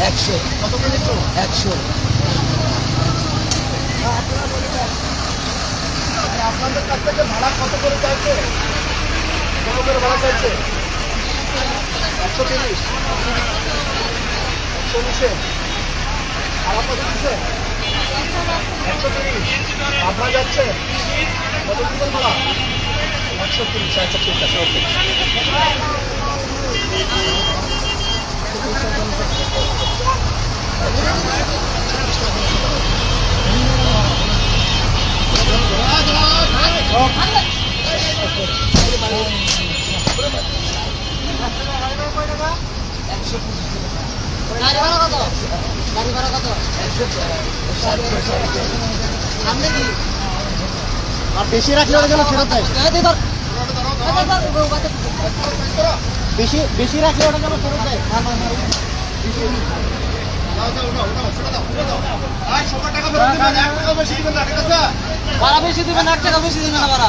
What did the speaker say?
একশো। একশো। আপনাদের কাছ থেকে ভাড়া কত করে চাইছে কত করে ভাড়া চাইছে একশো তিরিশ। একশো আপনার দিচ্ছে একশো তিরিশ আপনার যাচ্ছে কত দিবেন ভাড়া একশো তিরিশ ঠিক আছে ওকে গাড়ি ভাড়া কত গাড়ি ভাড়া কত সামনে কি আর বেশি রাখলে ওরা যেন ফেরত দেয়। বেশি বেশি রাখলে ওটা যেন ফেরত দেয় ভাড়া বেশি দিবেন, এক টাকা বেশি দিবেন না ভাড়া